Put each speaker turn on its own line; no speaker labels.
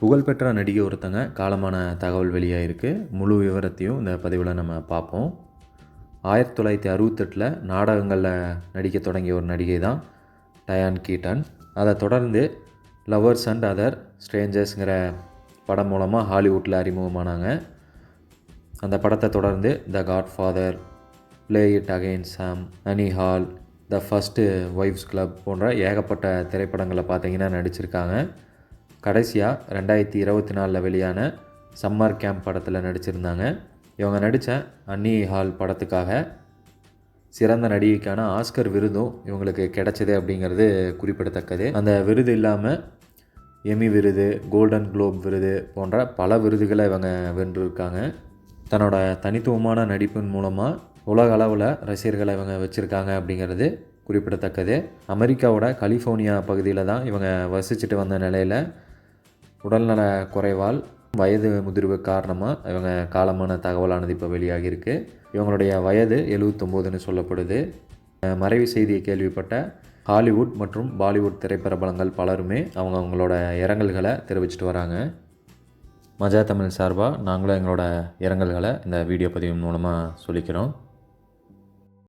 புகழ்பெற்ற நடிகை ஒருத்தங்க காலமான தகவல் வெளியாகிருக்கு முழு விவரத்தையும் இந்த பதிவில் நம்ம பார்ப்போம். ஆயிரத்தி தொள்ளாயிரத்தி அறுபத்தெட்டில் நாடகங்களில் நடிக்க தொடங்கிய ஒரு நடிகை தான் டயான் கீட்டன். அதை தொடர்ந்து லவர்ஸ் அண்ட் அதர் ஸ்ட்ரேஞ்சர்ஸுங்கிற படம் மூலமாக ஹாலிவுட்டில் அறிமுகமானாங்க. அந்த படத்தை தொடர்ந்து the Godfather play it again Sam Annie Hall the first wives club போன்ற ஏகப்பட்ட திரைப்படங்களை பார்த்தீங்கன்னா நடிச்சிருக்காங்க. கடைசியாக ரெண்டாயிரத்தி இருபத்தி நாலில் வெளியான சம்மர் கேம்ப் படத்தில் நடிச்சிருந்தாங்க. இவங்க நடித்த அன்னி ஹால் படத்துக்காக சிறந்த நடிகைக்கான ஆஸ்கர் விருதும் இவங்களுக்கு கிடைச்சது அப்படிங்கிறது குறிப்பிடத்தக்கது. அந்த விருது இல்லாமல் எமி விருது கோல்டன் குளோப் விருது போன்ற பல விருதுகளை இவங்க வென்றிருக்காங்க. தன்னோட தனித்துவமான நடிப்பின் மூலமாக உலக அளவில் ரசிகர்களை இவங்க வச்சுருக்காங்க அப்படிங்கிறது குறிப்பிடத்தக்கது. அமெரிக்காவோட கலிஃபோர்னியா பகுதியில் தான் இவங்க வசிச்சுட்டு வந்த நிலையில் உடல்நல குறைவால் வயது முதிர்வு காரணமாக இவங்க காலமான தகவலானது இப்போ வெளியாகியிருக்கு. இவங்களுடைய வயது எழுவத்தொம்போதுன்னு சொல்லப்படுது. மறைவு செய்தியை கேள்விப்பட்ட ஹாலிவுட் மற்றும் பாலிவுட் திரைப்பிரபலங்கள் பலருமே அவங்க அவங்களோட இரங்கல்களை தெரிவிச்சிட்டு வராங்க. மஜா தமிழ் சார்பாக நாங்களும் எங்களோட இரங்கல்களை இந்த வீடியோ பதிவு மூலமாக சொல்லிக்கிறோம்.